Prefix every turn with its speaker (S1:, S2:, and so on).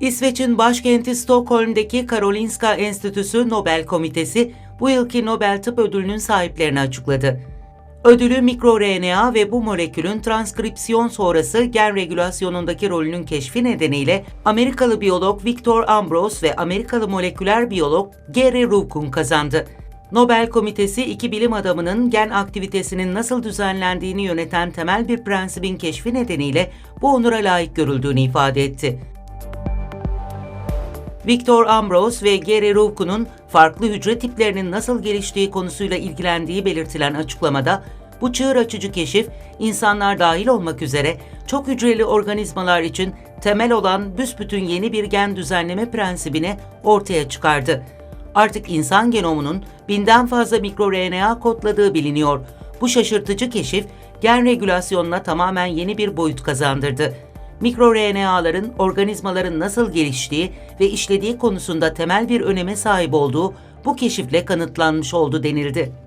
S1: İsveç'in başkenti Stockholm'deki Karolinska Enstitüsü Nobel Komitesi bu yılki Nobel Tıp Ödülü'nün sahiplerini açıkladı. Ödülü mikroRNA ve bu molekülün transkripsiyon sonrası gen regülasyonundaki rolünün keşfi nedeniyle Amerikalı biyolog Victor Ambrose ve Amerikalı moleküler biyolog Gary Rukun kazandı. Nobel Komitesi iki bilim adamının gen aktivitesinin nasıl düzenlendiğini yöneten temel bir prensibin keşfi nedeniyle bu onura layık görüldüğünü ifade etti. Victor Ambrose ve Gary Rukun'un farklı hücre tiplerinin nasıl geliştiği konusuyla ilgilendiği belirtilen açıklamada, bu çığır açıcı keşif, insanlar dahil olmak üzere çok hücreli organizmalar için temel olan büsbütün yeni bir gen düzenleme prensibini ortaya çıkardı. Artık insan genomunun binden fazla mikroRNA kodladığı biliniyor. Bu şaşırtıcı keşif, gen regülasyonuna tamamen yeni bir boyut kazandırdı mikroRNA'ların organizmaların nasıl geliştiği ve işlediği konusunda temel bir öneme sahip olduğu bu keşifle kanıtlanmış oldu denildi.